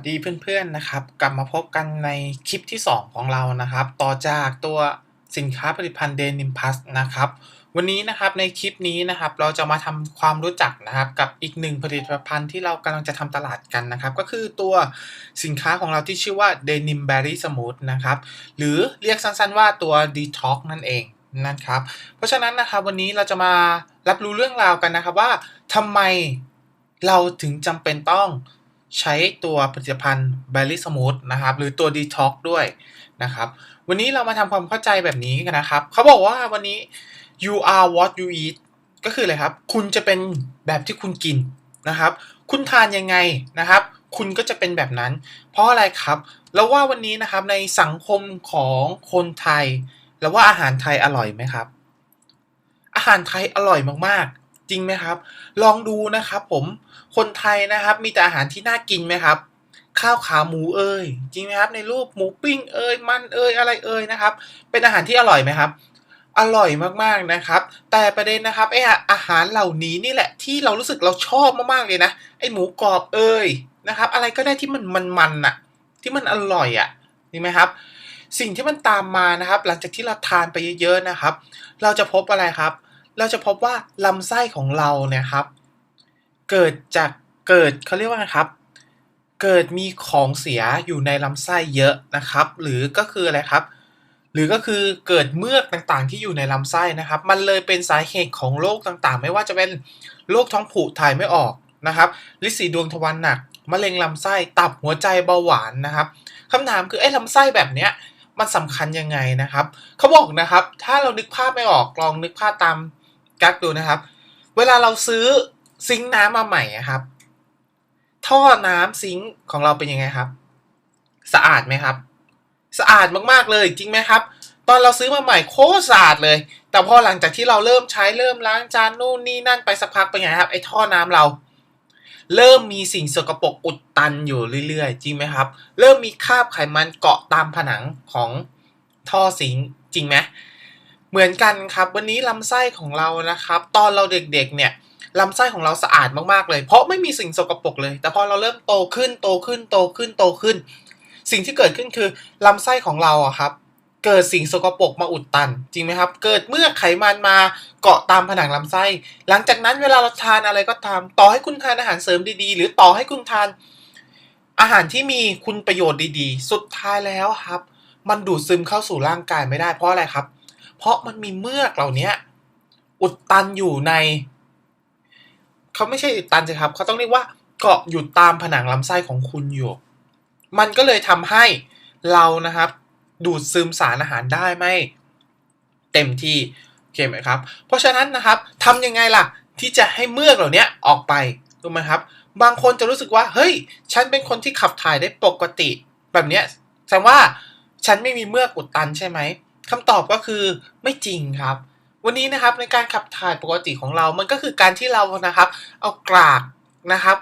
สดีเพื่อนๆนะครับ กลับมาพบกันในคลิปที่ 2 ของเรานะครับ ต่อจากตัวสินค้าผลิตภัณฑ์เดนิมพัสนะครับ วันนี้นะครับในคลิปนี้นะครับเราจะมาทำความรู้จักนะครับกับอีกหนึ่งผลิตภัณฑ์ที่เรากำลังจะทำตลาดกันนะครับ ก็คือตัวสินค้าของเราที่ชื่อว่า Denim Berry Smooth นะครับหรือเรียกสั้นๆว่าตัว Detox นั่นเองนะครับ เพราะฉะนั้นนะครับวันนี้เราจะมารับรู้เรื่องราวกันนะครับว่าทำไมเราถึงจำเป็นต้อง ใช้ตัวผลิตภัณฑ์ Berry Smooth นะครับ หรือตัว Detox ด้วยนะครับ วันนี้เรามาทำความเข้าใจแบบนี้กันนะครับ เขาบอกว่าวันนี้ you are what you eat ก็คืออะไรครับ คุณจะเป็นแบบที่คุณกินนะครับ คุณทานยังไงนะครับ คุณก็จะเป็นแบบนั้น เพราะอะไรครับแล้วว่าวันนี้นะครับในสังคมของคนไทยแล้วว่าอาหารไทยอร่อยไหมครับ อาหารไทยอร่อยมากๆ จริงไหมครับ ลองดูนะครับผมคนไทยนะครับ มีแต่อาหารที่น่ากินไหมครับ ข้าวขาหมูเอ่ยจริงไหมครับ ในรูปหมูปิ้งเอ่ยมันเอ่ยอะไรเอ่ยนะครับ เป็นอาหารที่อร่อยไหมครับอร่อยมากๆนะครับ แต่ประเด็นนะครับไออาหารเหล่านี้นี่แหละที่เรารู้สึกเราชอบมากๆเลยนะไอหมูกรอบเอ่ยนะครับ อะไรก็ได้ที่มันมันๆน่ะ ที่มันอร่อยอะดีไหมครับ สิ่งที่มันตามมานะครับ หลังจากที่เราทานไปเยอะๆนะครับ เราจะพบอะไรครับ เราจะพบว่าลำไส้ของเราเนี่ยครับ เกิดจากเกิดเขาเรียกว่าไงครับ เกิดมีของเสียอยู่ในลำไส้เยอะนะครับ หรือก็คืออะไรครับ หรือก็คือเกิดเมือกต่างๆ ที่อยู่ในลำไส้นะครับ มันเลยเป็นสาเหตุของโรคต่างๆ ไม่ว่าจะเป็นโรคท้องผูกถ่ายไม่ออกนะครับลิสีดวงทวารหนักมะเร็งลำไส้ตับหัวใจเบาหวานนะครับคำถามคือไอ้ลำไส้แบบเนี้ยมันสำคัญยังไงนะครับ เขาบอกนะครับ ถ้าเรานึกภาพไม่ออกลองนึกภาพตาม กักดูนะครับ เวลาเราซื้อซิงค์น้ำมาใหม่ครับ ท่อน้ำซิงค์ของเราเป็นยังไงครับ สะอาดไหมครับ สะอาดมากๆเลยจริงไหมครับ ตอนเราซื้อมาใหม่โคตรสะอาดเลย แต่พอหลังจากที่เราเริ่มใช้เริ่มล้างจานนู่นนี่นั่นไปสักพักเป็นไงครับไอ้ท่อน้ำเรา เริ่มมีสิ่งสกปรกอุดตันอยู่เรื่อยๆ จริงไหมครับ เริ่มมีคราบไขมันเกาะตามผนังของท่อซิงค์จริงไหม เหมือนกันครับ วันนี้ลำไส้ของเรานะครับ ตอนเราเด็กๆเนี่ยลำไส้ของเราสะอาดมากๆเลย เพราะไม่มีสิ่งสกปรกเลย แต่พอเราเริ่มโตขึ้นโตขึ้นโตขึ้นโตขึ้น สิ่งที่เกิดขึ้นคือลำไส้ของเราอะครับเกิดสิ่งสกปรกมาอุดตัน จริงไหมครับ เกิดเมื่อไขมันมาเกาะตามผนังลำไส้ หลังจากนั้นเวลาเราทานอะไรก็ตาม ต่อให้คุณทานอาหารเสริมดีๆ หรือต่อให้คุณทาน อาหารที่มีคุณประโยชน์ดีๆ สุดท้ายแล้วครับ มันดูดซึมเข้าสู่ร่างกายไม่ได้เพราะอะไรครับ เพราะมันมีเมือกเหล่านี้อุดตันอยู่ใน เขาไม่ใช่อุดตันสิครับเขาต้องเรียกว่าเกาะอยู่ตามผนังลำไส้ของคุณอยู่ มันก็เลยทำให้เรานะครับ ดูดซึมสารอาหารได้ไม่ เต็มที่โอเคไหมครับ เพราะฉะนั้นนะครับทำยังไงล่ะ ที่จะให้เมือกเหล่านี้ออกไปถูกไหมครับ บางคนจะรู้สึกว่า เฮ้ย ฉันเป็นคนที่ขับถ่ายได้ปกติ แบบเนี้ยแสดงว่าฉันไม่มีเมือกอุดตันใช่ไหม คำตอบก็คือไม่จริงครับ วันนี้นะครับในการขับถ่ายปกติของเรา มันก็คือการที่เรานะครับ เอากรากนะครับ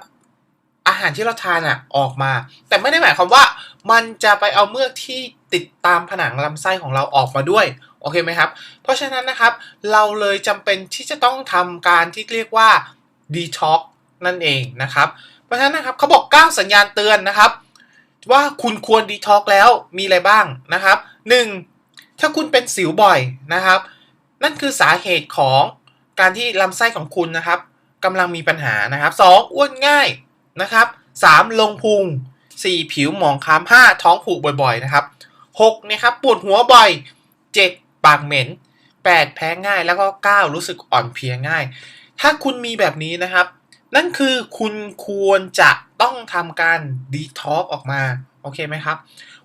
อาหารที่เราทานอะออกมา แต่ไม่ได้หมายความว่า มันจะไปเอาเมือกที่ติดตามผนังลำไส้ของเราออกมาด้วยโอเคไหมครับ เพราะฉะนั้นนะครับ เราเลยจำเป็นที่จะต้องทำการที่เรียกว่า detox นั่นเองนะครับ เพราะฉะนั้นนะครับเขาบอกก้าสัญญาณเตือนนะครับ ว่าคุณควร detox แล้วมีอะไรบ้างนะครับ 1. ถ้าคุณเป็นสิวบ่อยนะครับ นั่นคือสาเหตุของการที่ลำไส้ของคุณนะครับกำลังมีปัญหานะครับ 2. อ้วนง่ายนะครับ 3. ลงพุง 4. ผิวหมองคล้ำ 5. ท้องผูกบ่อยๆนะครับ 6. นะครับปวดหัวบ่อย 7. ปากเหม็น 8. แพ้ง่ายแล้วก็ 9. รู้สึกอ่อนเพลียง่าย ถ้าคุณมีแบบนี้นะครับ นั่นคือคุณควรจะต้องทำการดีท็อกออกมา โอเคไหมครับ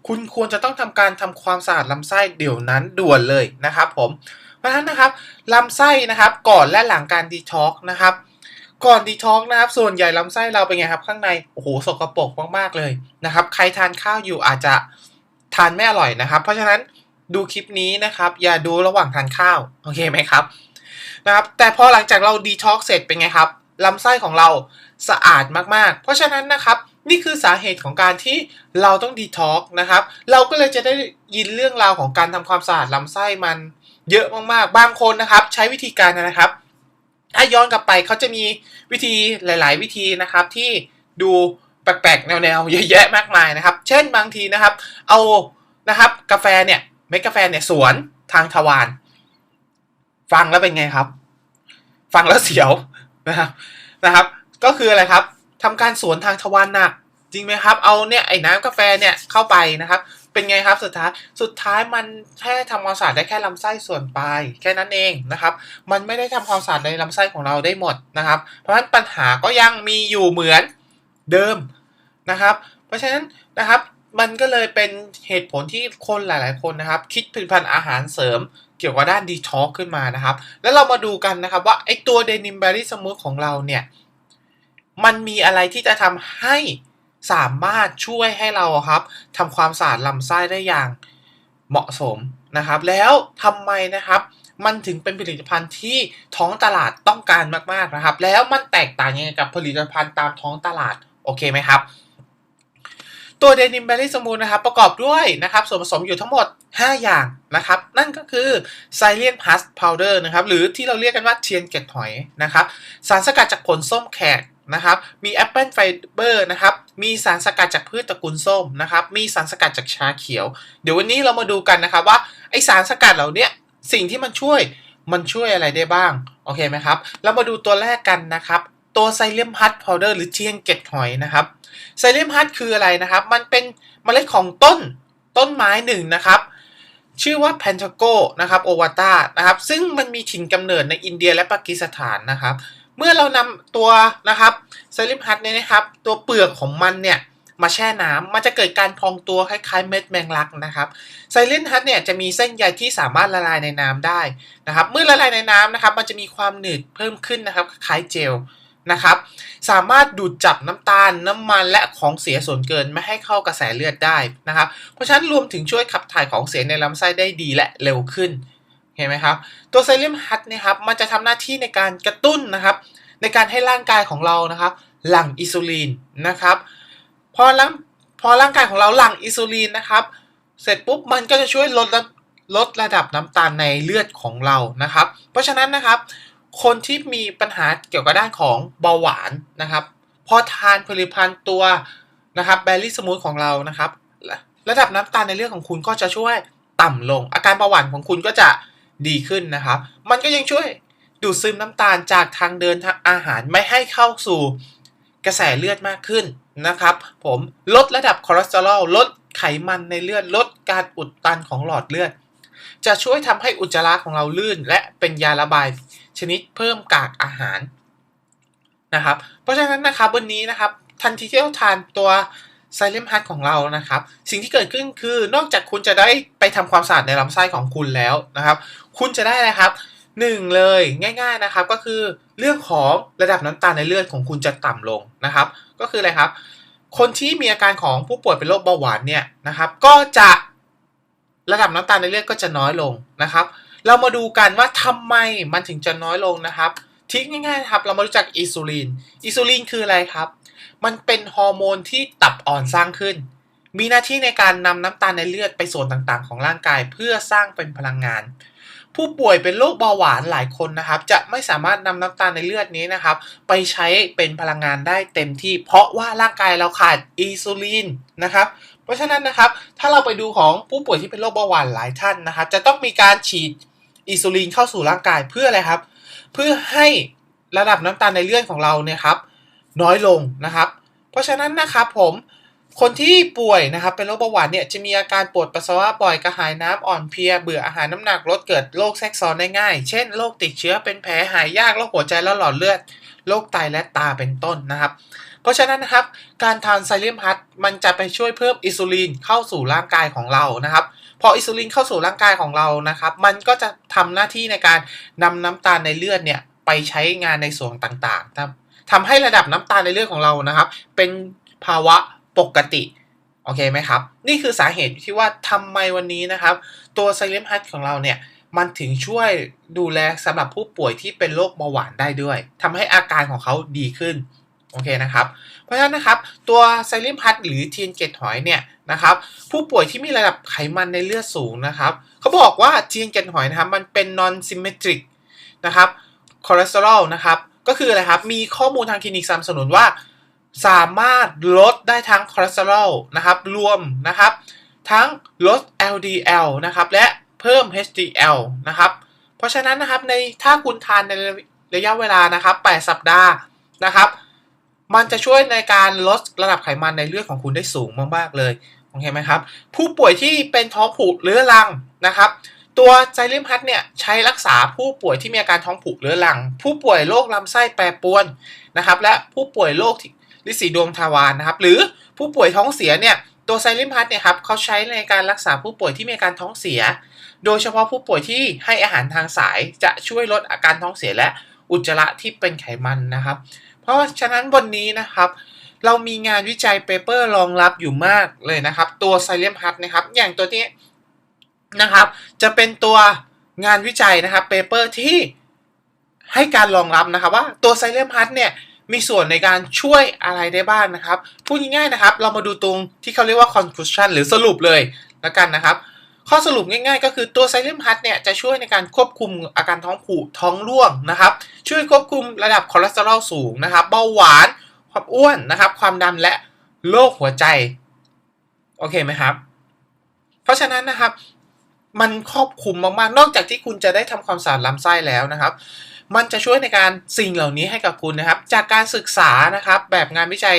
คุณควรจะต้องทำการทำความสะอาดลำไส้เดี๋ยวนั้นด่วนเลยนะครับผม เพราะฉะนั้นนะครับลำไส้นะครับก่อนและหลังการดีท็อกนะครับก่อนดีท็อกนะครับ ส่วนใหญ่ลำไส้เราเป็นไงครับ ข้างในโอ้โหสกปรกมากๆเลยนะครับ ใครทานข้าวอยู่อาจจะทานไม่อร่อยนะครับ เพราะฉะนั้นดูคลิปนี้นะครับ อย่าดูระหว่างทานข้าวโอเคไหมครับนะครับ แต่พอหลังจากเราดีท็อกเสร็จเป็นไงครับลำไส้ของเราสะอาดมากๆ เพราะฉะนั้นนะครับ นี่คือสาเหตุของการที่เราต้องดีท็อกนะครับ เราก็เลยจะได้ยินเรื่องราวของการทำความสะอาดลำไส้มันเยอะมากๆ บางคนนะครับ ใช้วิธีการนะครับถ้าย้อนกลับไปเขาจะมีวิธีหลาย ๆ วิธีนะครับที่ดูแปลกๆ แนวๆ เยอะแยะมากมายนะครับ เช่นบางทีนะครับ เอานะครับกาแฟเนี่ยเม็ดกาแฟเนี่ยสวนทางทวารฟังแล้วเป็นไงครับ ฟังแล้วเสียวนะครับนะครับ ก็คืออะไรครับ ทำการสวนทางทวารหนักจริงไหมครับ เอาเนี่ยไอ้น้ำกาแฟเนี่ยเข้าไปนะครับ เป็นไงครับสุดท้าย สุดท้ายมันแค่ทำความสะอาดได้แค่ลำไส้ส่วนปลายแค่นั้นเองนะครับ มันไม่ได้ทำความสะอาดในลำไส้ของเราได้หมดนะครับ เพราะฉะนั้นปัญหาก็ยังมีอยู่เหมือนเดิมนะครับ เพราะฉะนั้นนะครับมันก็เลยเป็นเหตุผลที่คนหลาย ๆ คนนะครับ คิดผลิตภัณฑ์อาหารเสริม เกี่ยวกับด้านดีท็อกขึ้นมานะครับ แล้วเรามาดูกันนะครับว่าไอตัวเดนิมเบอรี่สมูทของเราเนี่ย มันมีอะไรที่จะทำให้สามารถช่วยให้เราครับทำความสะอาดลำไส้ได้อย่างเหมาะสมนะครับ แล้วทำไมนะครับ มันถึงเป็นผลิตภัณฑ์ที่ท้องตลาดต้องการมากๆนะครับ แล้วมันแตกต่างยังไงกับผลิตภัณฑ์ตามท้องตลาดโอเคไหมครับ ตัวเดนิมเบอรี่สมูนนะครับ ประกอบด้วยนะครับส่วนผสมอยู่ทั้งหมด 5 อย่างนะครับ นั่นก็คือไซเลียนพัสพาวเดอร์นะครับ หรือที่เราเรียกกันว่าเทียนเกล็ดหอยนะครับ สารสกัดจากผลส้มแขก นะครับ มีแอปเปิลไฟเบอร์นะครับ มีสารสกัดจากพืชตระกูลส้มนะครับ มีสารสกัดจากชาเขียว เดี๋ยววันนี้เรามาดูกันนะครับว่าไอสารสกัดเหล่านี้สิ่งที่มันช่วยมันช่วยอะไรได้บ้าง โอเคไหมครับ เรามาดูตัวแรกกันนะครับ ตัวไซเลียมฮัตพาวเดอร์หรือเทียนเก็ดหอยนะครับ ไซเลียมฮัตคืออะไรนะครับ มันเป็นเมล็ดของต้นต้นไม้หนึ่งนะครับ ชื่อว่าแพนทโกนะครับโอวาตานะครับ ซึ่งมันมีถิ่นกำเนิดในอินเดียและปากีสถานนะครับ เมื่อเรานำตัวนะครับไซลิมฮัตเนี่ยนะครับ ตัวเปลือกของมันเนี่ยมาแช่น้ำมันจะเกิดการพองตัวคล้ายๆ เม็ดแมงลักนะครับไซลินฮัตเนี่ยจะมีเส้นใยที่สามารถละลายในน้ำได้นะครับ เมื่อละลายในน้ำนะครับ มันจะมีความหนืดเพิ่มขึ้นนะครับคล้ายเจลนะครับ สามารถดูดจับน้ำตาลน้ำมันและของเสียส่วนเกินไม่ให้เข้ากระแสเลือดได้นะครับ เพราะฉะนั้นรวมถึงช่วยขับถ่ายของเสียในลำไส้ได้ดีและเร็วขึ้น เห็นไหมครับ ตัวไซลิมฮัตเนี่ยครับมันจะทำหน้าที่ในการกระตุ้นนะครับ ในการให้ร่างกายของเรานะครับ หลั่งอิซูลินนะครับพอร่างพอร่างกายของเราหลั่งอิซูลินนะครับ เสร็จปุ๊บมันก็จะช่วยลดลดระดับน้ำตาลในเลือดของเรานะครับ เพราะฉะนั้นนะครับ คนที่มีปัญหาเกี่ยวกับด้านของเบาหวานนะครับ พอทานผลิตภัณฑ์ตัวนะครับแบรี่สมูทของเรานะครับ ระดับน้ำตาลในเลือดของคุณก็จะช่วยต่ำลง อาการเบาหวานของคุณก็จะ ดีขึ้นนะครับ มันก็ยังช่วยดูดซึมน้ำตาลจากทางเดินทางอาหารไม่ให้เข้าสู่กระแสเลือดมากขึ้นนะครับ ผมลดระดับคอเลสเตอรอลลดไขมันในเลือดลดการอุดตันของหลอดเลือด จะช่วยทำให้อุจจาระของเราลื่น และเป็นยาระบายชนิดเพิ่มกากอาหารนะครับ เพราะฉะนั้นนะครับวันนี้นะครับทันทีที่เราทานตัว ไซเลมฮัทของเรานะครับ สิ่งที่เกิดขึ้นคือนอกจากคุณจะได้ไปทำความสะอาดในลำไส้ของคุณแล้วนะครับ คุณจะได้อะไรครับหนึ่งเลยง่ายๆนะครับก็คือเรื่องของระดับน้ำตาลในเลือดของคุณจะต่ำลงนะครับ ก็คืออะไรครับ คนที่มีอาการของผู้ป่วยเป็นโรคเบาหวานเนี่ยนะครับ ก็จะระดับน้ำตาลในเลือดก็จะน้อยลงนะครับ เรามาดูกันว่าทำไมมันถึงจะน้อยลงนะครับทิ้งง่ายๆครับเรามารู้จักอิซูลินอิซูลินคืออะไรครับ มันเป็นฮอร์โมนที่ตับอ่อนสร้างขึ้น มีหน้าที่ในการนำน้ำตาลในเลือดไปส่วนต่างๆ ของร่างกายเพื่อสร้างเป็นพลังงาน ผู้ป่วยเป็นโรคเบาหวานหลายคนนะครับ จะไม่สามารถนำน้ำตาลในเลือดนี้นะครับ ไปใช้เป็นพลังงานได้เต็มที่ เพราะว่าร่างกายเราขาดอินซูลินนะครับเพราะฉะนั้นนะครับ ถ้าเราไปดูของผู้ป่วยที่เป็นโรคเบาหวานหลายท่านนะครับ จะต้องมีการฉีดอินซูลินเข้าสู่ร่างกายเพื่ออะไรครับ เพื่อให้ระดับน้ำตาลในเลือดของเราเนี่ยครับ น้อยลงนะครับ เพราะฉะนั้นนะครับผมคนที่ป่วยนะครับเป็นโรคเบาหวานเนี่ยจะมีอาการปวดปัสสาวะบ่อยกระหายน้ำอ่อนเพลียเบื่ออาหารน้ำหนักลดเกิดโรคแทรกซ้อนได้ง่าย เช่นโรคติดเชื้อเป็นแผลหายยากโรคหัวใจและหลอดเลือดโรคไตและตาเป็นต้นนะครับ เพราะฉะนั้นนะครับการทานไซเลียมฮัตมันจะไปช่วยเพิ่มอินซูลินเข้าสู่ร่างกายของเรานะครับพออินซูลินเข้าสู่ร่างกายของเรานะครับ มันก็จะทำหน้าที่ในการนำน้ำตาลในเลือดเนี่ยไปใช้งานในส่วนต่างๆ ทำให้ระดับน้ำตาลในเลือดของเรานะครับ เป็นภาวะปกติโอเคไหมครับ นี่คือสาเหตุที่ว่าทำไมวันนี้นะครับ ตัวไซเลมฮัตของเราเนี่ยมันถึงช่วยดูแลสำหรับผู้ป่วยที่เป็นโรคเบาหวานได้ด้วยทำให้อาการของเขาดีขึ้นโอเคนะครับ เพราะฉะนั้นนะครับ ตัวไซลิมฮัตหรือเทียนเกตหอยเนี่ยนะครับผู้ป่วยที่มีระดับไขมันในเลือดสูงนะครับเขาบอกว่าเทียนเกตหอยนะครับมันเป็น non symmetric นะครับคอเลสเตอรอลนะครับ ก็คืออะไรครับ มีข้อมูลทางคลินิกสนับสนุนว่า สามารถลดได้ทั้งคอเลสเตอรอลนะครับ รวมนะครับ ทั้งลด LDL นะครับ และเพิ่ม HDL นะครับ เพราะฉะนั้นนะครับในถ้าคุณทานในระยะเวลานะครับ 8 สัปดาห์นะครับ มันจะช่วยในการลดระดับไขมันในเลือดของคุณได้สูงมากๆเลย โอเคไหมครับ ผู้ป่วยที่เป็นท้องผูกเรื้อรังนะครับ ตัวไซลิมฮัตเนี่ยใช้รักษาผู้ป่วยที่มีอาการท้องผูกเรื้อรัง ผู้ป่วยโรคลำไส้แปรปรวนนะครับ และผู้ป่วยโรคลิสีดวงทวารนะครับ หรือผู้ป่วยท้องเสียเนี่ยตัวไซลิมฮัตเนี่ยครับเขาใช้ในการรักษาผู้ป่วยที่มีอาการท้องเสีย โดยเฉพาะผู้ป่วยที่ให้อาหารทางสายจะช่วยลดอาการท้องเสียและอุจจาระที่เป็นไขมันนะครับ เพราะฉะนั้นวันนี้นะครับ เรามีงานวิจัยเปเปอร์รองรับอยู่มากเลยนะครับ ตัวไซเลมฮัตนะครับ อย่างตัวนี้ นะครับ จะเป็นตัวงานวิจัยนะครับเปเปอร์ที่ให้การรองรับนะครับว่าตัวไซเลมฮัตเนี่ยมีส่วนในการช่วยอะไรได้บ้างนะครับ พูดง่ายๆนะครับ เรามาดูตรงที่เขาเรียกว่า conclusion หรือสรุปเลยแล้วกันนะครับ ข้อสรุปง่ายๆ ก็คือตัวไซเลมฮัตเนี่ยจะช่วยในการควบคุมอาการท้องผูกท้องร่วงนะครับ ช่วยควบคุมระดับคอเลสเตอรอลสูงนะครับเบาหวาน ความอ้วนนะครับ ความดันและโรคหัวใจ โอเคไหมครับ เพราะฉะนั้นนะครับ มันครอบคลุมมากๆ นอกจากที่คุณจะได้ทำความสะอาดลำไส้แล้วนะครับ มันจะช่วยในการสิ่งเหล่านี้ให้กับคุณนะครับ จากการศึกษานะครับ แบบงานวิจัย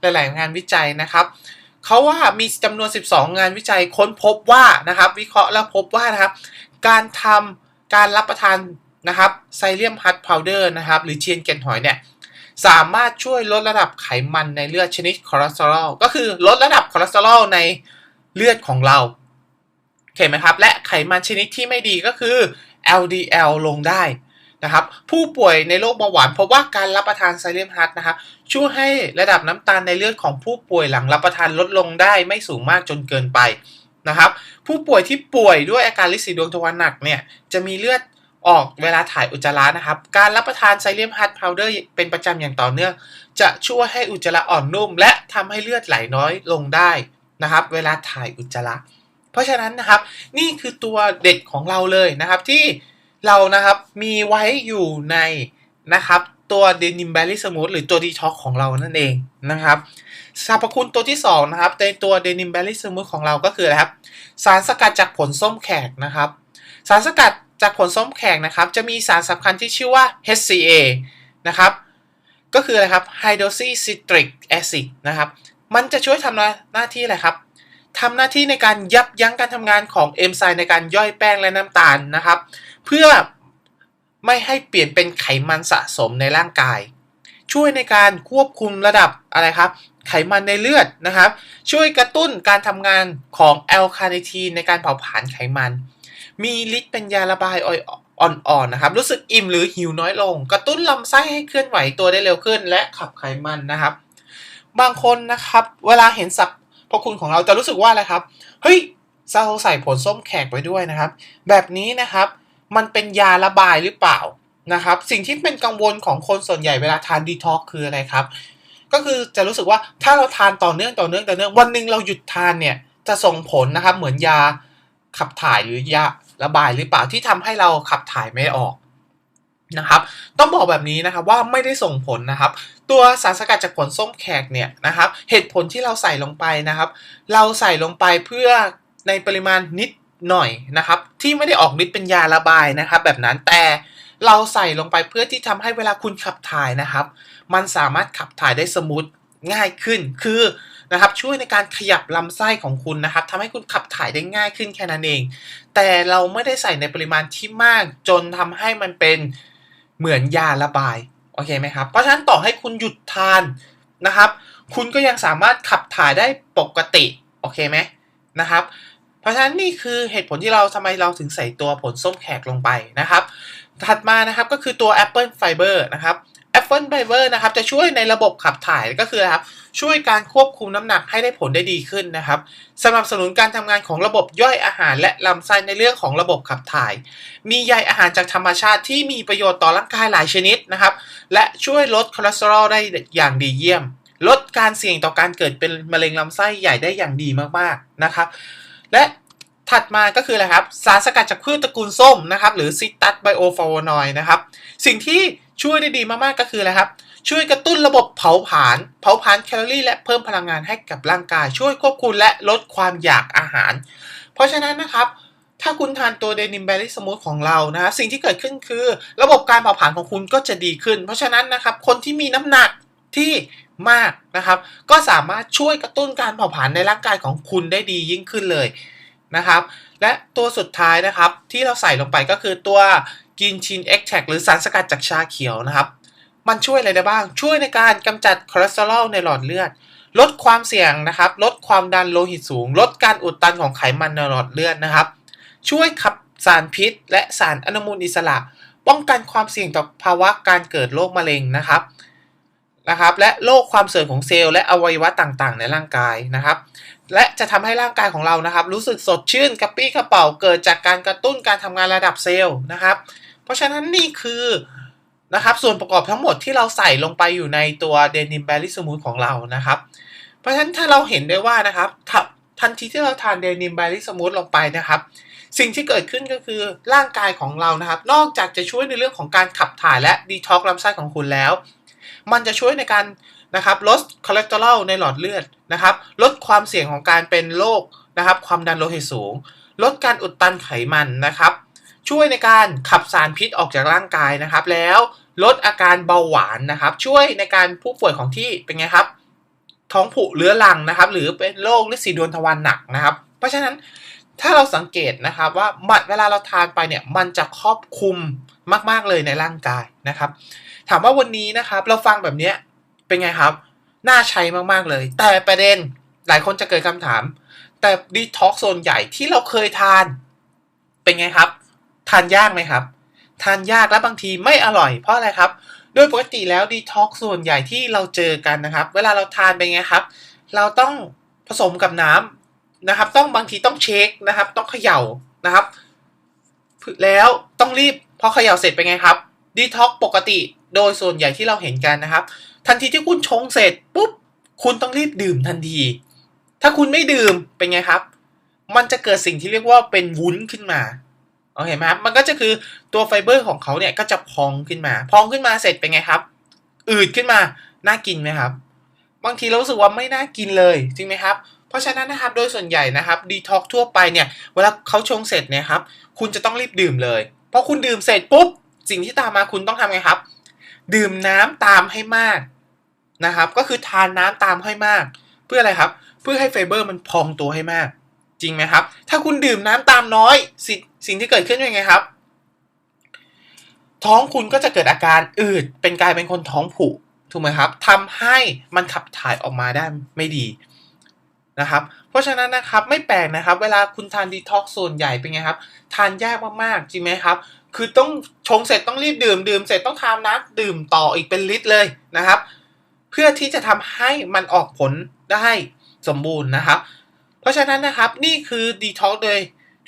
หลายๆงานวิจัยนะครับเขาว่ามีจำนวน 12 งานวิจัยค้นพบว่านะครับ วิเคราะห์แล้วพบว่านะครับ การทำการรับประทานนะครับไซเลียมฮัตพาวเดอร์นะครับ หรือเชียนเกนหอยเนี่ยสามารถช่วยลดระดับไขมันในเลือดชนิดคอเลสเตอรอลก็คือลดระดับคอเลสเตอรอลในเลือดของเรา เห็นไหมครับ และไขมันชนิดที่ไม่ดีก็คือ LDL ลงได้นะครับ ผู้ป่วยในโรคเบาหวานพบว่าการรับประทานไซเลียมฮัตนะครับช่วยให้ระดับน้ำตาลในเลือดของผู้ป่วยหลังรับประทานลดลงได้ไม่สูงมากจนเกินไปนะครับ ผู้ป่วยที่ป่วยด้วยอาการลินสีดวงทวารหนักเนี่ยจะมีเลือดออกเวลาถ่ายอุจจาระนะครับ การรับประทานไซเลียมฮัตพาวเดอร์เป็นประจำอย่างต่อเนื่อง จะช่วยให้อุจจาระอ่อนนุ่ม และทำให้เลือดไหลน้อยลงได้นะครับ เวลาถ่ายอุจจาระ เพราะฉะนั้นนะครับนี่คือตัวเด็ดของเราเลยนะครับที่เรานะครับมีไว้อยู่ในนะครับตัวเดนิมแบลลี่สมูทหรือตัวดีท็อกของเรานั่นเองนะครับสรรพคุณตัวที่2นะครับในตัวเดนิมแบลลี่สมูทของเราก็คืออะไรครับสารสกัดจากผลส้มแขกนะครับ สารสกัดจากผลส้มแขกนะครับ จะมีสารสำคัญที่ชื่อว่า HCA นะครับก็คืออะไรครับ Hydroxy Citric Acid นะครับ มันจะช่วยทำหน้าที่อะไรครับ ทำหน้าที่ในการยับยั้งการทำงานของเอนไซม์ในการย่อยแป้งและน้ำตาลนะครับ เพื่อไม่ให้เปลี่ยนเป็นไขมันสะสมในร่างกาย ช่วยในการควบคุมระดับอะไรครับ ไขมันในเลือดนะครับ ช่วยกระตุ้นการทำงานของแอลคาเนทีนในการเผาผลาญไขมัน มีฤทธิ์เป็นยาระบายอ่อนๆนะครับ รู้สึกอิ่มหรือหิวน้อยลง กระตุ้นลำไส้ให้เคลื่อนไหวตัวได้เร็วขึ้น และขับไขมันนะครับ บางคนนะครับ เวลาเห็นสับ พอคุณของเราจะรู้สึกว่าอะไรครับ เฮ้ยเราใส่ผลส้มแขกไว้ด้วยนะครับ แบบนี้นะครับมันเป็นยาระบายหรือเปล่านะครับ สิ่งที่เป็นกังวลของคนส่วนใหญ่เวลาทานดีท็อกคืออะไรครับ ก็คือจะรู้สึกว่าถ้าเราทานต่อเนื่องต่อเนื่องต่อเนื่องวันหนึ่งเราหยุดทานเนี่ยจะส่งผลนะครับเหมือนยาขับถ่ายหรือยาระบายหรือเปล่าที่ทำให้เราขับถ่ายไม่ออกนะครับ ต้องบอกแบบนี้นะครับว่าไม่ได้ส่งผลนะครับ ตัวสารสกัดจากผลส้มแขกเนี่ยนะครับ เหตุผลที่เราใส่ลงไปนะครับ เราใส่ลงไปเพื่อในปริมาณนิดหน่อยนะครับ ที่ไม่ได้ออกฤทธิ์เป็นยาระบายนะครับ แบบนั้นแต่เราใส่ลงไปเพื่อที่ทำให้เวลาคุณขับถ่ายนะครับ มันสามารถขับถ่ายได้สมูทง่ายขึ้นคือนะครับช่วยในการขยับลำไส้ของคุณนะครับทำให้คุณขับถ่ายได้ง่ายขึ้นแค่นั้นเอง แต่เราไม่ได้ใส่ในปริมาณที่มากจนทำให้มันเป็นเหมือนยาระบาย โอเคไหมครับ เพราะฉะนั้นต่อให้คุณหยุดทานนะครับ คุณก็ยังสามารถขับถ่ายได้ปกติ โอเคไหมนะครับ เพราะฉะนั้นนี่คือเหตุผลที่เราทำไมเราถึงใส่ตัวผลส้มแขกลงไปนะครับ ถัดมานะครับก็คือตัว Apple Fiber นะครับ Apple Fiber นะครับจะช่วยในระบบขับถ่ายก็คือครับช่วยการควบคุมน้ำหนักให้ได้ผลได้ดีขึ้นนะครับสนับสนุนการทำงานของระบบย่อยอาหารและลำไส้ในเรื่องของระบบขับถ่าย มีใยอาหารจากธรรมชาติที่มีประโยชน์ต่อร่างกายหลายชนิดนะครับ และช่วยลดคอเลสเตอรอลได้อย่างดีเยี่ยม ลดการเสี่ยงต่อการเกิดเป็นมะเร็งลำไส้ใหญ่ได้อย่างดีมากๆนะครับ และ ถัดมาก็คืออะไรครับ สารสกัดจากพืชตระกูลส้มนะครับ หรือซิตัสไบโอฟลาวนอยด์นะครับ สิ่งที่ช่วยได้ดีมากๆก็คืออะไรครับ ช่วยกระตุ้นระบบเผาผลาญเผาผลาญแคลอรี่และเพิ่มพลังงานให้กับร่างกาย ช่วยควบคุมและลดความอยากอาหาร เพราะฉะนั้นนะครับถ้าคุณทานตัวเดนิมเบอรี่สมูทของเรานะฮะสิ่งที่เกิดขึ้นคือ ระบบการเผาผลาญของคุณก็จะดีขึ้น เพราะฉะนั้นนะครับคนที่มีน้ำหนักที่มากนะครับ ก็สามารถช่วยกระตุ้นการเผาผลาญในร่างกายของคุณได้ดียิ่งขึ้นเลย นะครับ และตัวสุดท้ายนะครับที่เราใส่ลงไปก็คือตัวกินชินเอ็กแทหรือสารสกัดจากชาเขียวนะครับ มันช่วยอะไรได้บ้าง ช่วยในการกำจัดคอเลสเตอรอลในหลอดเลือด ลดความเสี่ยงนะครับ ลดความดันโลหิตสูง ลดการอุดตันของไขมันในหลอดเลือดนะครับ ช่วยขับสารพิษ และสารอนุมูลอิสระ ป้องกันความเสี่ยงต่อภาวะการเกิดโรคมะเร็งนะครับนะครับ และโรคความเสื่อมของเซลล์และอวัยวะต่างๆ ในร่างกายนะครับ และจะทำให้ร่างกายของเรานะครับ รู้สึกสดชื่นกระปรี้กระเป๋าเกิดจากการกระตุ้นการทำงานระดับเซลล์นะครับ เพราะฉะนั้นนี่คือนะครับส่วนประกอบทั้งหมดที่เราใส่ลงไปอยู่ในตัวเดนิมเบลลี่สมูทของเรานะครับ เพราะฉะนั้นถ้าเราเห็นได้ว่านะครับทันทีที่เราทานเดนิมเบลลี่สมูทลงไปนะครับ สิ่งที่เกิดขึ้นก็คือร่างกายของเรานะครับ นอกจากจะช่วยในเรื่องของการขับถ่ายและดีท็อกซ์ลำไส้ของคุณแล้ว มันจะช่วยในการ นะครับลดคอเลสเตอรอลในหลอดเลือดนะครับลดความเสี่ยงของการเป็นโรคนะครับความดันโลหิตสูง ลดการอุดตันไขมันนะครับ ช่วยในการขับสารพิษออกจากร่างกายนะครับ แล้วลดอาการเบาหวานนะครับ ช่วยในการผู้ป่วยของที่เป็นไงครับท้องผูกเรื้อรังนะครับ หรือเป็นโรคฤทธิ์สีดวงทวารหนักนะครับ เพราะฉะนั้นถ้าเราสังเกตนะครับว่ามัดเวลาเราทานไปเนี่ยมันจะครอบคลุมมาก ๆเลยในร่างกายนะครับ ถามว่าวันนี้นะครับเราฟังแบบนี้ เป็นไงครับ น่าใช้มาก ๆ เลย แต่ประเด็นหลายคนจะเกิดคำถาม แต่ดีท็อกโซนใหญ่ที่เราเคยทาน เป็นไงครับ ทานยากไหมครับ ทานยากและบางทีไม่อร่อยเพราะอะไรครับ โดยปกติแล้วดีท็อกส่วนใหญ่ที่เราเจอกันนะครับ เวลาเราทานเป็นไงครับ เราต้องผสมกับน้ำนะครับ ต้องบางทีต้องเช็คนะครับ ต้องเขย่านะครับแล้วต้องรีบพอเขย่าเสร็จเป็นไงครับดีท็อกปกติโดยส่วนใหญ่ที่เราเห็นกันนะครับ ทันทีที่คุณชงเสร็จปุ๊บคุณต้องรีบดื่มทันที ถ้าคุณไม่ดื่มเป็นไงครับ มันจะเกิดสิ่งที่เรียกว่าเป็นวุ้นขึ้นมาโอเคไหมครับมันก็จะคือตัวไฟเบอร์ของเขาเนี่ยก็จะพองขึ้นมา พองขึ้นมาเสร็จเป็นไงครับ อืดขึ้นมา น่ากินไหมครับ บางทีเรารู้สึกว่าไม่น่ากินเลยจริงไหมครับ เพราะฉะนั้นนะครับโดยส่วนใหญ่นะครับดีท็อกทั่วไปเนี่ยเวลาเขาชงเสร็จเนี่ยครับ คุณจะต้องรีบดื่มเลยเพราะคุณดื่มเสร็จปุ๊บสิ่งที่ตามมาคุณต้องทำไงครับ ดื่มน้ำตามให้มาก นะครับ ก็คือทานน้ำตามให้มาก เพื่ออะไรครับ เพื่อให้ไฟเบอร์มันพองตัวให้มาก จริงไหมครับ ถ้าคุณดื่มน้ำตามน้อยสสิ่งที่เกิดขึ้นเป็นไงครับ ท้องคุณก็จะเกิดอาการอืดเป็นกลายเป็นคนท้องผูกถูกไหมครับทำให้มันขับถ่ายออกมาได้ไม่ดีนะครับ เพราะฉะนั้นนะครับไม่แปลกนะครับ เวลาคุณทานดีท็อกส่วนใหญ่เป็นไงครับ ทานยากมากๆจริงไหมครับ คือต้องชงเสร็จต้องรีบดื่มดื่มเสร็จต้องทานน้ำดื่มต่ออีกเป็นลิตรเลยนะครับ พื่อที่จะทำให้มันออกผลได้สมบูรณ์นะครับ เพราะฉะนั้นนะครับนี่คือดีท็อกโดย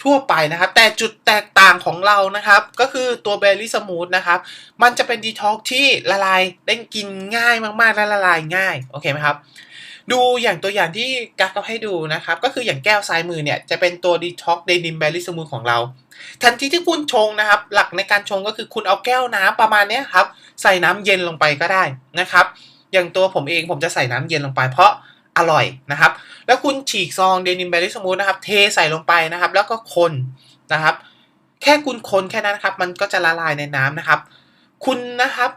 ทั่วไปนะครับ แต่จุดแตกต่างของเรานะครับ ก็คือตัวเบลลี่สมูทนะครับ มันจะเป็นดีท็อกที่ละลายได้กินง่ายมากๆ และละลายง่าย โอเคไหมครับ ดูอย่างตัวอย่างที่กักเอาให้ดูนะครับ ก็คืออย่างแก้วซ้ายมือเนี่ยจะเป็นตัวดีท็อกเดนิมเบลลี่สมูทของเรา ทันทีที่คุณชงนะครับ หลักในการชงก็คือคุณเอาแก้วน้ำประมาณนี้ครับ ใส่น้ำเย็นลงไปก็ได้นะครับ อย่างตัวผมเองผมจะใส่น้ำเย็นลงไปเพราะอร่อยนะครับ แล้วคุณฉีกซองเดนิมเบลลี่สมูทนะครับ เทใส่ลงไปนะครับ แล้วก็คนนะครับ แค่คุณคนแค่นั้นครับ มันก็จะละลายในน้ำนะครับ คุณนะครับ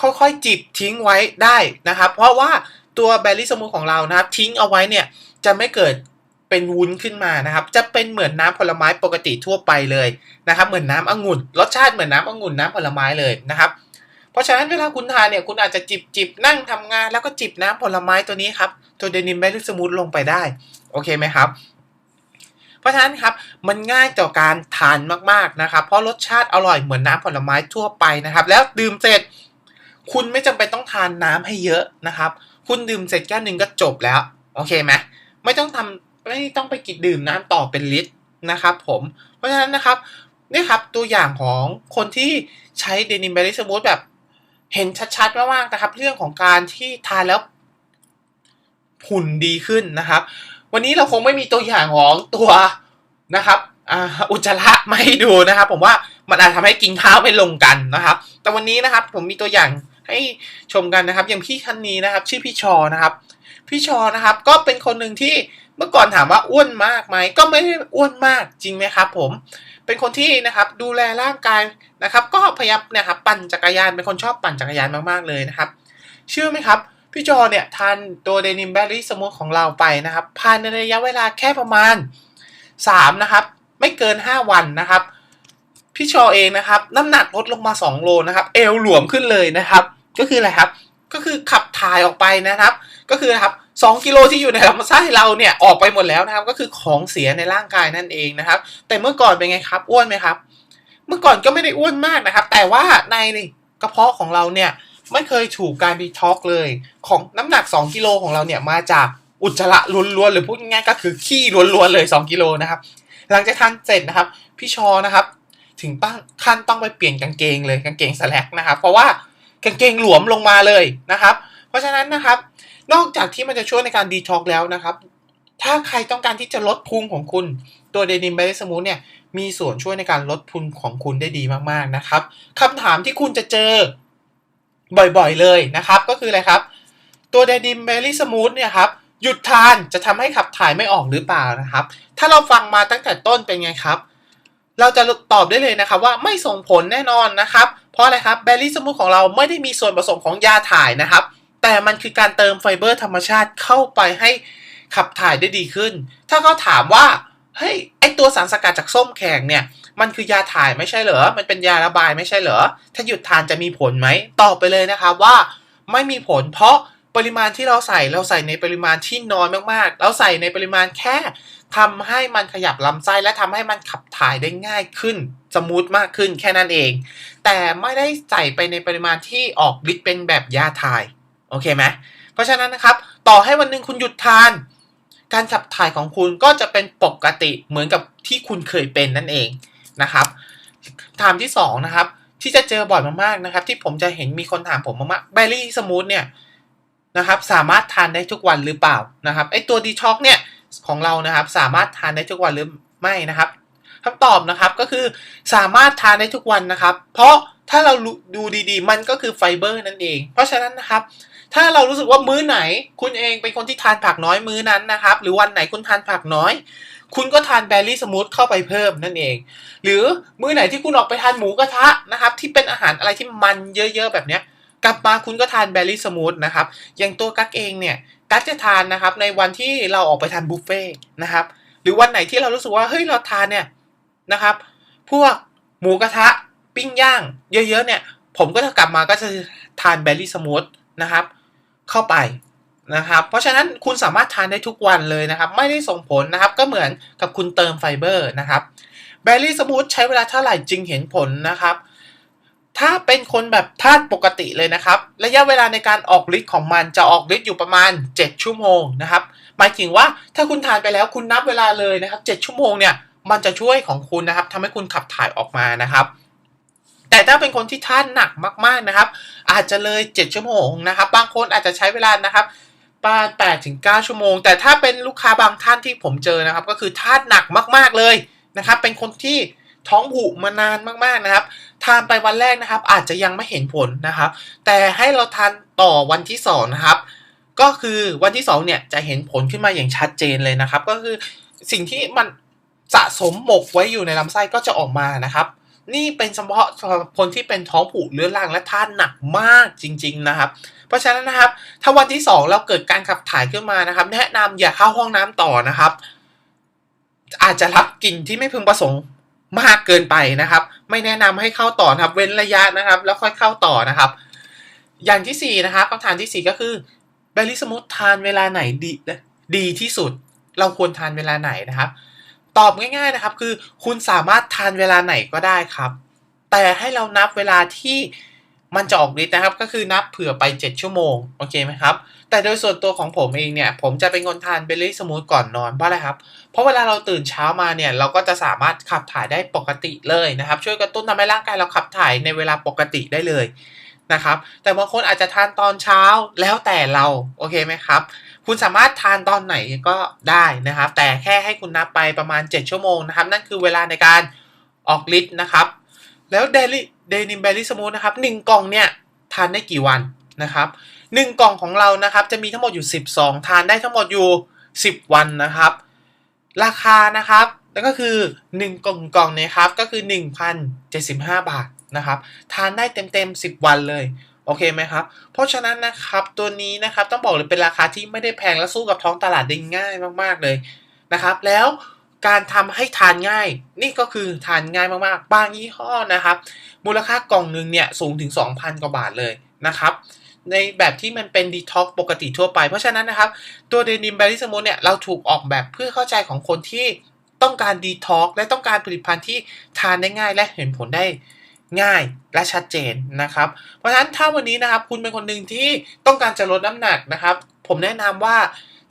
ค่อยๆจิบทิ้งไว้ได้นะครับ เพราะว่าตัวเบลลี่สมูทของเรานะครับ ทิ้งเอาไว้เนี่ยจะไม่เกิดเป็นวุ้นขึ้นมานะครับ จะเป็นเหมือนน้ำผลไม้ปกติทั่วไปเลยนะครับ เหมือนน้ำองุ่น รสชาติเหมือนน้ำองุ่นน้ำผลไม้เลยนะครับ เพราะฉะนั้นเวลาคุณทานเนี่ยคุณอาจจะจิบจิบนั่งทำงาน แล้วก็จิบน้ำผลไม้ตัวนี้ครับตัวเดนิมเบลิสมูทลงไปได้ โอเคไหมครับ เพราะฉะนั้นครับมันง่ายต่อการทานมากๆนะครับ เพราะรสชาติอร่อยเหมือนน้ำผลไม้ทั่วไปนะครับ แล้วดื่มเสร็จ คุณไม่จำเป็นต้องทานน้ำให้เยอะนะครับ คุณดื่มเสร็จแก้วหนึ่งก็จบแล้วโอเคไหมไม่ต้องทำไม่ต้องไปกินดื่มน้ำต่อเป็นลิตรนะครับ ผมเพราะฉะนั้นนะครับนี่ครับตัวอย่างของคนที่ใช้เดนิมเบลลี่สมูทแบบ เห็นชัดๆมากๆนะครับ เรื่องของการที่ทานแล้วหุ่นดีขึ้นนะครับ วันนี้เราคงไม่มีตัวอย่างของตัวนะครับอุจจาระมาให้ดูนะครับ ผมว่ามันอาจทำให้กินข้าวไม่ลงกันนะครับ แต่วันนี้นะครับผมมีตัวอย่างให้ชมกันนะครับ อย่างพี่คันนี้นะครับ ชื่อพี่ชอนะครับ พี่ชอนะครับ ก็เป็นคนหนึ่งที่ เมื่อก่อนถามว่าอ้วนมากไหมก็ไม่ได้อ้วนมากจริงไหมครับผมเป็นคนที่นะครับดูแลร่างกายนะครับ ก็พยายามนี่ยครับปั่นจักรยานเป็นคนชอบปั่นจักรยานมากๆเลยนะครับ เชื่อไหมครับพี่จอเนี่ยทานตัวเดนิมแบรี่สมูทของเราไปนะครับภายในระยะเวลาแค่ประมาณ3นะครับไม่เกิน 5 วันนะครับ พี่ชอเองนะครับ น้ำหนักลดลงมา 2 โลนะครับเอวหลวมขึ้นเลยนะครับ ก็คืออะไรครับ ก็คือขับถ่ายออกไปนะครับ ก็คือนะครับ 2 กิโลที่อยู่ในลำไส้เราเนี่ยออกไปหมดแล้วนะครับ ก็คือของเสียในร่างกายนั่นเองนะครับ แต่เมื่อก่อนเป็นไงครับ อ้วนไหมครับ เมื่อก่อนก็ไม่ได้อ้วนมากนะครับ แต่ว่าในกระเพาะของเราเนี่ยไม่เคยถูกการดีท็อกเลย ของน้ำหนัก 2 กิโลของเราเนี่ยมาจากอุจจาระล้วนๆหรือพูดง่ายๆก็คือขี้ล้วนๆเลย 2 กิโลนะครับ หลังจากทานเสร็จนะครับ พี่ชอนะครับ ถึงตั้งขั้นต้องไปเปลี่ยนกางเกงเลยกางเกงสแลกนะครับ เพราะว่ากางเกงหลวมลงมาเลยนะครับ ราะฉะนั้นนะครับ นอกจากที่มันจะช่วยในการดีท็อกแล้วนะครับ ถ้าใครต้องการที่จะลดพุงของคุณ ตัวเดนิมเบสมูทเนี่ยมีส่วนช่วยในการลดพุงของคุณได้ดีมากๆนะครับคำถามที่คุณจะเจอบ่อยๆเลยนะครับ ก็คืออะไรครับ ตัวเดนิมเบลีสมูทเนี่ยครับหยุดทานจะทำให้ขับถ่ายไม่ออกหรือเปล่านะครับ ถ้าเราฟังมาตั้งแต่ต้นเป็นไงครับ เราจะตอบได้เลยนะครับว่าไม่ส่งผลแน่นอนนะครับ เพราะอะไรครับเบลลี่สมูทของเราไม่ได้มีส่วนผสมของยาถ่ายนะครับ แต่มันคือการเติมไฟเบอร์ธรรมชาติเข้าไปให้ขับถ่ายได้ดีขึ้น ถ้าเขาถามว่า เฮ้ย ไอตัวสารสกัดจากส้มแขกเนี่ย มันคือยาถ่ายไม่ใช่เหรอ มันเป็นยาระบายไม่ใช่เหรอ ถ้าหยุดทานจะมีผลไหม ตอบไปเลยนะครับว่าไม่มีผล เพราะปริมาณที่เราใส่เราใส่ในปริมาณที่น้อยมากๆ เราใส่ในปริมาณแค่ทำให้มันขยับลำไส้และทำให้มันขับถ่ายได้ง่ายขึ้น สมูทมากขึ้นแค่นั้นเอง แต่ไม่ได้ใส่ไปในปริมาณที่ออกฤทธิ์เป็นแบบยาถ่าย โอเคไหมเพราะฉะนั้นนะครับ ต่อให้วันหนึ่งคุณหยุดทาน การขับถ่ายของคุณก็จะเป็นปกติเหมือนกับที่คุณเคยเป็นนั่นเองนะครับถามที่2นะครับที่จะเจอบ่อยมากๆนะครับ ที่ผมจะเห็นมีคนถามผมมากๆเบลลี่สมูทเนี่ยนะครับสามารถทานได้ทุกวันหรือเปล่านะครับไอตัวดีท็อกเนี่ยของเรานะครับสามารถทานได้ทุกวันหรือไม่นะครับคำตอบนะครับก็คือสามารถทานได้ทุกวันนะครับ เพราะถ้าเราดูดีๆ มันก็คือไฟเบอร์นั่นเอง เพราะฉะนั้นนะครับ ถ้าเรารู้สึกว่ามื้อไหน คุณเองเป็นคนที่ทานผักน้อยมื้อนั้นนะครับ หรือวันไหนคุณทานผักน้อย คุณก็ทานแบรรี่สมูทเข้าไปเพิ่มนั่นเอง หรือมื้อไหนที่คุณออกไปทานหมูกระทะนะครับ ที่เป็นอาหารอะไรที่มันเยอะๆแบบเนี้ยกลับมาคุณก็ทานแบรรี่สมูทนะครับ อย่างตัวกั๊กเองเนี่ยกั๊กจะทานนะครับในวันที่เราออกไปทานบุฟเฟ่นะครับ หรือวันไหนที่เรารู้สึกว่าเฮ้ยเราทานเนี่ยนะครับ พวกหมูกระทะปิ้งย่าง เยอะๆเนี่ย ผมก็จะกลับมาก็จะทานแบรรี่สมูทนะครับ เข้าไปนะครับ เพราะฉะนั้นคุณสามารถทานได้ทุกวันเลยนะครับ ไม่ได้ส่งผลนะครับ ก็เหมือนกับคุณเติมไฟเบอร์นะครับแบร์รี่สมูทใช้เวลาเท่าไหร่จึงเห็นผลนะครับ ถ้าเป็นคนแบบธาตุปกติเลยนะครับ ระยะเวลาในการออกฤทธิ์ของมันจะออกฤทธิ์อยู่ประมาณ 7 ชั่วโมงนะครับ หมายถึงว่าถ้าคุณทานไปแล้วคุณนับเวลาเลยนะครับ 7 ชั่วโมงเนี่ย มันจะช่วยของคุณนะครับทำให้คุณขับถ่ายออกมานะครับ แต่ถ้าเป็นคนที่ท่านหนักมากๆนะครับ อาจจะเลย 7 ชั่วโมงนะครับ บางคนอาจจะใช้เวลานะครับประมาณ8ถึง9ชั่วโมง แต่ถ้าเป็นลูกค้าบางท่านที่ผมเจอนะครับ ก็คือท่านหนักมากๆเลยนะครับ เป็นคนที่ท้องผูกมานานมากๆนะครับ ทานไปวันแรกนะครับ อาจจะยังไม่เห็นผลนะครับ แต่ให้เราทานต่อวันที่2นะครับก็คือวันที่2เนี่ยจะเห็นผลขึ้นมาอย่างชัดเจนเลยนะครับ ก็คือสิ่งที่มันสะสมหมกไว้อยู่ในลำไส้ก็จะออกมานะครับ นี่เป็นเฉพาะสำหรับคนที่เป็นท้องผูกเรื้อรังและท่านหนักมากจริง ๆนะครับ เพราะฉะนั้นนะครับ ถ้าวันที่ 2 เราเกิดการขับถ่ายขึ้นมานะครับ แนะนำอย่าเข้าห้องน้ำต่อนะครับ อาจจะรับกลิ่นที่ไม่พึงประสงค์มากเกินไปนะครับ ไม่แนะนำให้เข้าต่อนะครับ เว้นระยะนะครับ แล้วค่อยเข้าต่อนะครับ อย่างที่4นะครับคำถามที่4ก็คือเบลลี่สมูททานเวลาไหนดีดีที่สุด เราควรทานเวลาไหนนะครับ ตอบง่ายๆนะครับ คือคุณสามารถทานเวลาไหนก็ได้ครับ แต่ให้เรานับเวลาที่มันจะออกฤทธิ์นะครับ ก็คือนับเผื่อไป 7 ชั่วโมงโอเคไหมครับ แต่โดยส่วนตัวของผมเองเนี่ย ผมจะเป็นคนทานเบลลี่สมูทก่อนนอนเพราะอะไรครับ เพราะเวลาเราตื่นเช้ามาเนี่ย เราก็จะสามารถขับถ่ายได้ปกติเลยนะครับ ช่วยกระตุ้นทำให้ร่างกายเราขับถ่ายในเวลาปกติได้เลยนะครับ แต่บางคนอาจจะทานตอนเช้าแล้วแต่เราโอเคไหมครับ คุณสามารถทานตอนไหนก็ได้นะครับ แต่แค่ให้คุณนับไปประมาณ 7 ชั่วโมงนะครับ นั่นคือเวลาในการออกฤทธิ์นะครับ แล้วเดลิเดนิมเบลลี่สมูทนะครับหนึ่งกล่องเนี่ยทานได้กี่วันนะครับหนึ่งกล่องของเรานะครับจะมีทั้งหมดอยู่10ซองทานได้ทั้งหมดอยู่ 10 วันนะครับ ราคานะครับแล้วก็คือ 1 กล่องกล่องเนี่ยครับก็คือ 1,075 บาทนะครับ ทานได้เต็มๆ 10 วันเลย โอเคไหมครับ เพราะฉะนั้นนะครับตัวนี้นะครับต้องบอกเลยเป็นราคาที่ไม่ได้แพงและสู้กับท้องตลาดได้ง่ายมากๆเลยนะครับ แล้วการทำให้ทานง่าย นี่ก็คือทานง่ายมากๆ บางยี่ห้อนะครับ มูลค่ากล่องหนึ่งเนี่ยสูงถึง 2,000 กว่าบาทเลยนะครับ ในแบบที่มันเป็นดีท็อกปกติทั่วไป เพราะฉะนั้นนะครับ ตัวเดนิมแบริสมูนเนี่ยเราถูกออกแบบเพื่อเข้าใจของคนที่ต้องการดีท็อกและต้องการผลิตภัณฑ์ที่ทานได้ง่ายและเห็นผลได้ ง่ายและชัดเจนนะครับ เพราะฉะนั้นถ้าวันนี้นะครับคุณเป็นคนหนึ่งที่ต้องการจะลดน้ำหนักนะครับ ผมแนะนำว่า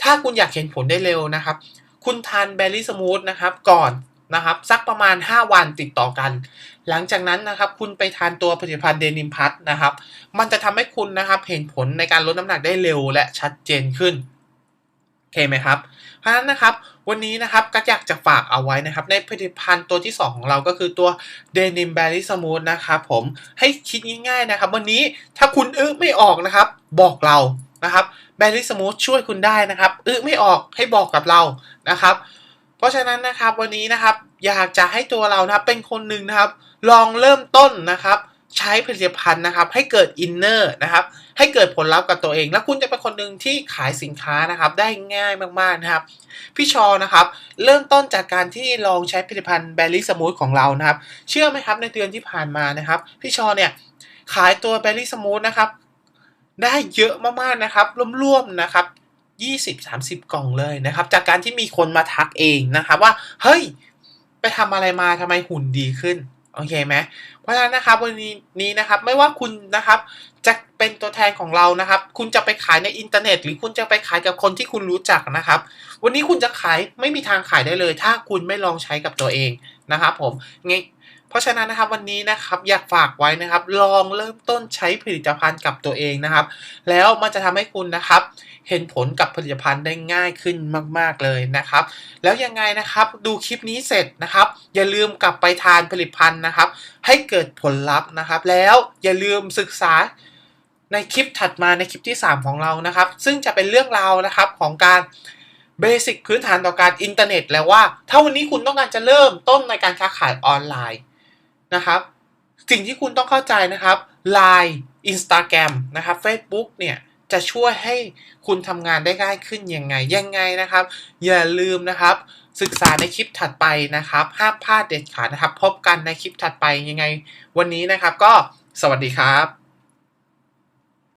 ถ้าคุณอยากเห็นผลได้เร็วนะครับ คุณทานเบลลี่สมูทนะครับก่อนนะครับสักประมาณ 5 วันติดต่อกัน หลังจากนั้นนะครับคุณไปทานตัวผลิตภัณฑ์เดนิมพัทนะครับ มันจะทำให้คุณนะครับเห็นผลในการลดน้ำหนักได้เร็วและชัดเจนขึ้นโอเคไหมครับ ราะฉะนั้นนะครับ วันนี้นะครับก็อยากจะฝากเอาไว้นะครับ ในผลิตภัณฑ์ตัวที่ 2 ของเราก็คือตัว Denim Berry Smooth นะครับผมให้คิดง่ายๆนะครับ วันนี้ถ้าคุณอึไม่ออกนะครับ บอกเรานะครับ Berry Smooth ช่วยคุณได้นะครับอึไม่ออกให้บอกกับเรานะครับ เพราะฉะนั้นนะครับวันนี้นะครับอยากจะให้ตัวเรานะครับเป็นคนหนึ่งนะครับ ลองเริ่มต้นนะครับ ใช้ผลิตภัณฑ์นะครับให้เกิดอินเนอร์นะครับให้เกิดผลลัพธ์กับตัวเอง แล้วคุณจะเป็นคนหนึ่งที่ขายสินค้านะครับได้ง่ายมากๆนะครับพี่ชอนะครับเริ่มต้นจากการที่ลองใช้ผลิตภัณฑ์แบลลี่สมูทของเรานะครับเชื่อไหมครับในเดือนที่ผ่านมานะครับพี่ชอเนี่ยขายตัวแบลลี่สมูทนะครับได้เยอะมากๆนะครับร่วมๆนะครับ20-30 กล่องเลยนะครับ จากการที่มีคนมาทักเองนะครับว่าเฮ้ย ไปทำอะไรมาทำไมหุ่นดีขึ้น โอเคไหมเพราะฉะนั้นนะครับวันนี้นะครับไม่ว่าคุณนะครับจะเป็นตัวแทนของเรานะครับ คุณจะไปขายในอินเทอร์เน็ต หรือคุณจะไปขายกับคนที่คุณรู้จักนะครับ วันนี้คุณจะขายไม่มีทางขายได้เลย ถ้าคุณไม่ลองใช้กับตัวเองนะครับผมงี้เพราะฉะนั้นนะครับวันนี้นะครับอยากฝากไว้นะครับ ลองเริ่มต้นใช้ผลิตภัณฑ์กับตัวเองนะครับ แล้วมันจะทำให้คุณนะครับ เห็นผลกับผลิตภัณฑ์ได้ง่ายขึ้นมาก ๆเลยนะครับ แล้วยังไงนะครับดูคลิปนี้เสร็จนะครับ อย่าลืมกลับไปทานผลิตภัณฑ์นะครับ ให้เกิดผลลัพธ์นะครับ แล้วอย่าลืมศึกษาในคลิปถัดมาในคลิปที่ 3 ของเรานะครับ ซึ่งจะเป็นเรื่องราวนะครับของการเบสิกพื้นฐานต่อการอินเทอร์เน็ตแล้วว่า ถ้าวันนี้คุณต้องการจะเริ่มต้นในการค้าขายออนไลน์ นะครับ สิ่งที่คุณต้องเข้าใจนะครับ Line Instagram นะครับ Facebook เนี่ยจะช่วยให้คุณทำงานได้ง่ายขึ้นยังไงยังไงนะครับ อย่าลืมนะครับ ศึกษาในคลิปถัดไปนะครับห้ามพลาดเด็ดขาดนะครับ พบกันในคลิปถัดไปยังไง วันนี้นะครับก็สวัสดีครับ